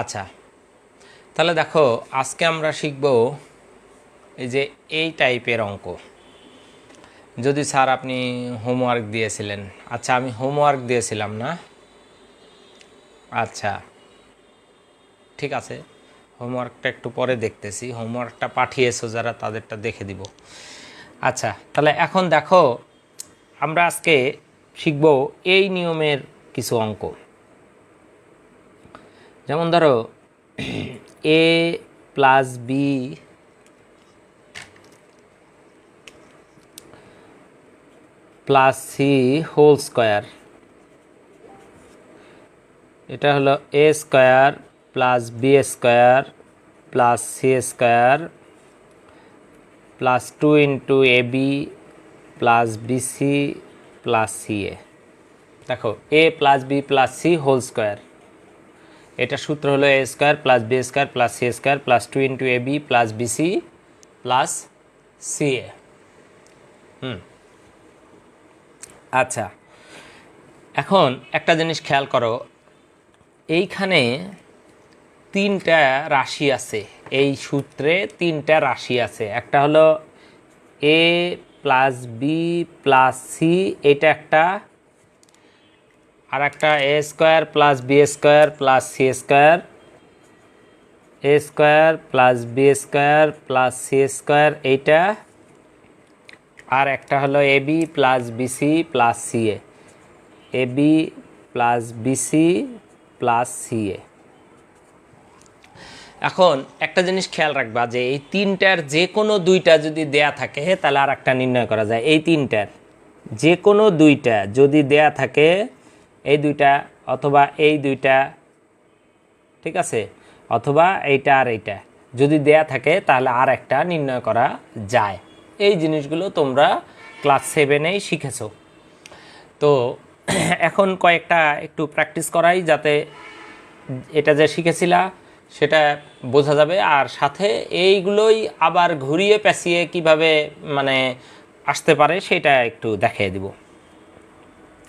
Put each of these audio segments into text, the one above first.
আচ্ছা তাহলে দেখো, আজকে আমরা শিখব এই যে এই টাইপের অঙ্ক। যদি স্যার আপনি হোমওয়ার্ক দিয়েছিলেন আচ্ছা আমি হোমওয়ার্ক দিয়েছিলাম না? আচ্ছা ঠিক আছে, হোমওয়ার্কটা একটু পরে দেখতেছি, হোমওয়ার্কটা পাঠিয়েছো যারা, তাদেরটা দেখে দিব। আচ্ছা তাহলে এখন দেখো, আমরা আজকে শিখব এই নিয়মের কিছু অঙ্ক। যেমন ধরো A plus B plus C whole square এটা হলো A square plus B square plus C square plus two into A B plus B C plus C A দেখো A plus B plus C whole square এটা সূত্র হলো A square plus B square plus C square plus two into A B plus B C plus C A হুম। আচ্ছা এখন একটা জিনিস খেয়াল করো, এইখানে তিনটা রাশি আছে, এই সূত্রে তিনটা রাশি আছে, একটা হলো A plus B plus C এটা একটা আর একটা A square plus B square plus C square. A square plus B square plus C square, এইটা। আর একটা হলো A B plus B C plus C A. A B plus B C plus C A. এখন একটা জিনিস খেয়াল রাখবা যে এই তিনটার যে কোনো দুইটা যদি দেয়া থাকে, তাহলে আর একটা নির্ণয় করা যায়। এই তিনটার যে কোনো দুইটা যদি দেয়া থাকে এই দুইটা অথবা এই দুইটা, ঠিক আছে? অথবা এইটা আর এইটা। যদি দেয়া থাকে, তাহলে আর একটা নির্ণয় করা যায়। এই জিনিসগুলো তোমরা ক্লাস সেভেনেই শিখেছো। তো এখন কয়েকটা একটু প্র্যাকটিস করাই, যাতে এটা যে শিখেছিলা, সেটা বোঝা যাবে। আর সাথে এইগুলোই আবার ঘুরিয়ে পেঁচিয়ে কীভাবে মানে আসতে পারে, সেটা একটু দেখিয়ে দিব।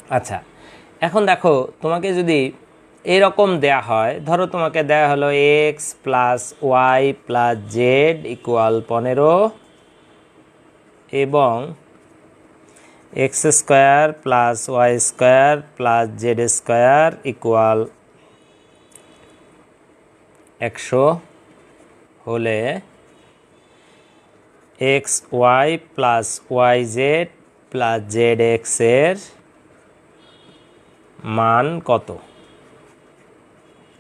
আচ্ছা। এখন দেখো, তোমাকে যদি এরকম দেয়া হয়, ধরো তোমাকে দেয়া হলো X plus Y plus Z equal পনেরো এবং X square plus Y square plus Z square equal একশো হলে X Y plus Y Z plus Z এক্সের মান কত?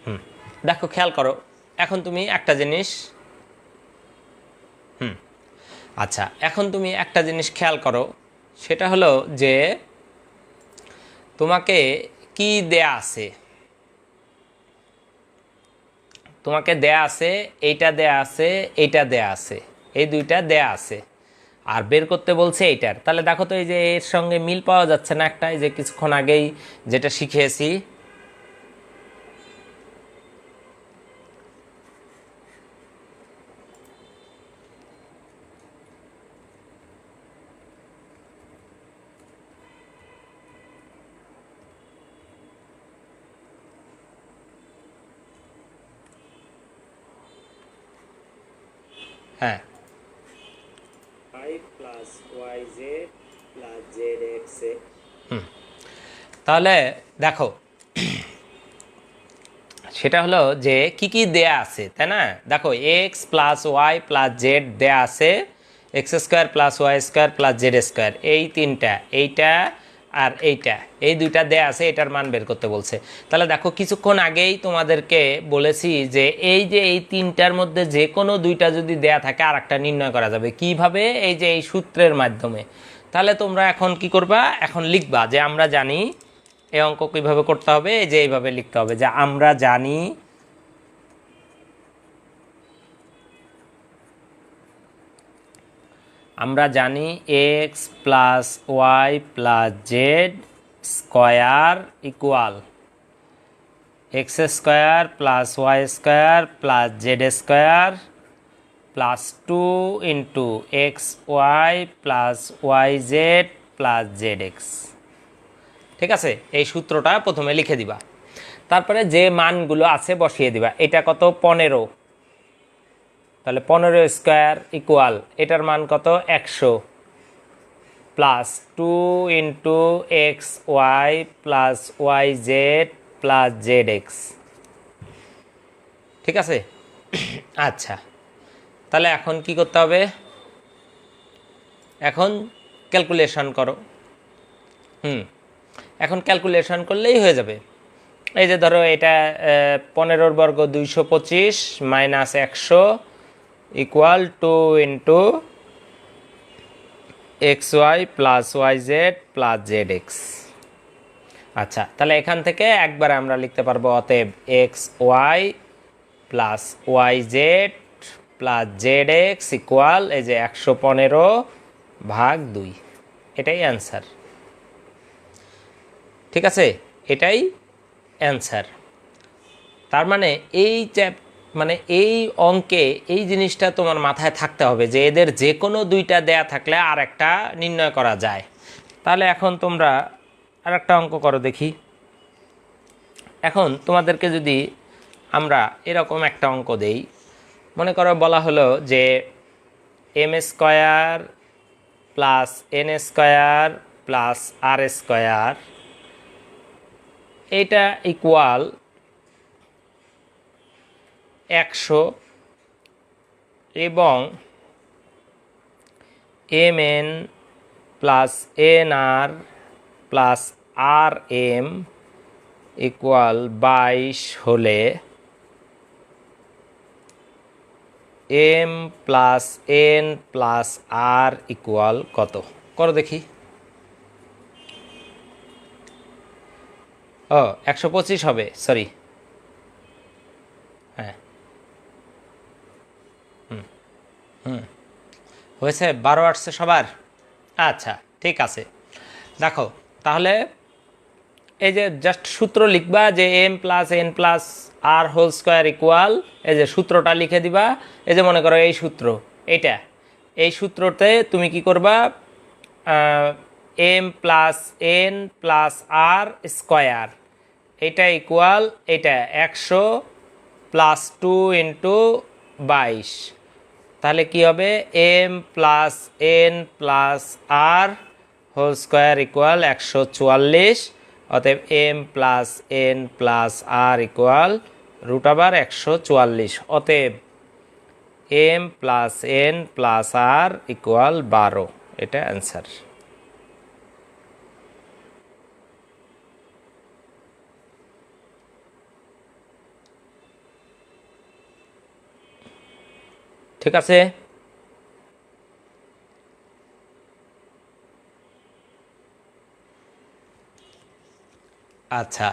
হুম, দেখো, খেয়াল করো। এখন তুমি একটা জিনিস, হুম আচ্ছা এখন তুমি একটা জিনিস খেয়াল করো। সেটা হলো যে তোমাকে কি দেয়া আছে? তোমাকে দেয়া আছে, এইটা দেয়া আছে, এইটা দেয়া আছে, এই দুইটা দেয়া আছে। আর বের করতে বলছে এইটার। তাহলে দেখো তো এই যে এর সঙ্গে মিল পাওয়া যাচ্ছে না একটা, এই যে কিছুক্ষণ আগেই যেটা শিখিয়েছি। হ্যাঁ। তাহলে দেখো, সেটা হলো যে কি কি দেয়া আছে, তাই না? দেখো X plus Y plus Z দেয়া আছে X square plus Y square plus Z square এই তিনটা, এইটা আর এইটা, এই দুইটা দেয়া আছে, এটার মান বের করতে বলছে। তাহলে দেখো, কিছুক্ষণ আগেই তোমাদেরকে বলেছি যে এই যে এই তিনটার মধ্যে যে কোনো দুইটা যদি দেয়া থাকে আর একটা নির্ণয় করা যাবে। কীভাবে? এই যে এই সূত্রের মাধ্যমে। তাহলে তোমরা এখন কি করবা? এখন লিখবা যে আমরা জানি, এই অঙ্ক কীভাবে করতে হবে? এই যে এইভাবে লিখতে হবে যে আমরা জানি আমরা জানি X plus Y plus Z square equal X square plus Y square plus Z square plus two into X Y plus Y Z plus Z X ঠিক আছে? এই সূত্রটা প্রথমে লিখে দিবা। তারপরে যে মানগুলো আছে বসিয়ে দিবা। এটা কত? পনেরো। তাহলে পনেরো স্কোয়ার ইকুয়াল এটার মান কত? একশো। Plus two into X Y plus Y Z plus Z X ঠিক আছে? আচ্ছা। তাহলে এখন কি করতে হবে? এখন ক্যালকুলেশন করো। হুম। এখন ক্যালকুলেশন করলেই হয়ে যাবে। এই যে ধরো এটা পনেরোর বর্গ দুইশো পঁচিশ মাইনাস একশো equal two into X Y plus Y Z plus Z X আচ্ছা তাহলে এখান থেকে একবারে আমরা লিখতে পারব অতএব X Y plus Y Z plus Z X equal এই যে একশো পনেরো ভাগ দুই। এটাই অ্যান্সার ঠিক আছে? এটাই অ্যান্সার তার মানে এই চ্যাপ মানে এই অঙ্কে এই জিনিসটা তোমার মাথায় থাকতে হবে যে এদের যে কোনো দুইটা দেয়া থাকলে আর একটা নির্ণয় করা যায়। তাহলে এখন তোমরা আর একটা অঙ্ক করো দেখি। এখন তোমাদেরকে যদি আমরা এরকম একটা অঙ্ক দেই, মনে করো বলা হলো যে M square plus N square plus R square এটা ইকুয়াল একশো এবং M N plus N R plus R M equal বাইশ হলে M plus N plus R equal কত? করো দেখি। ও, একশো পঁচিশ হবে, সরি হ্যাঁ হুম হুম হয়েছে বারো আসছে সবার? আচ্ছা ঠিক আছে। দেখো, তাহলে এই যে জাস্ট সূত্র লিখবা যে M plus N plus R whole square equal এই যে সূত্রটা লিখে দিবা। এই যে মনে করো এই সূত্র, এইটা। এই সূত্রতে তুমি কি করবা? M plus N plus R square এটা ইকুয়াল এটা একশো প্লাস টু ইন্টু বাইশ। তাহলে কি হবে? M plus N plus R whole square equal একশো চুয়াল্লিশ, অতএব M plus N plus R equal root আবার একশো চুয়াল্লিশ। অতএব M plus N plus R equal বারো। এটা অ্যান্সার ঠিক আছে? আচ্ছা।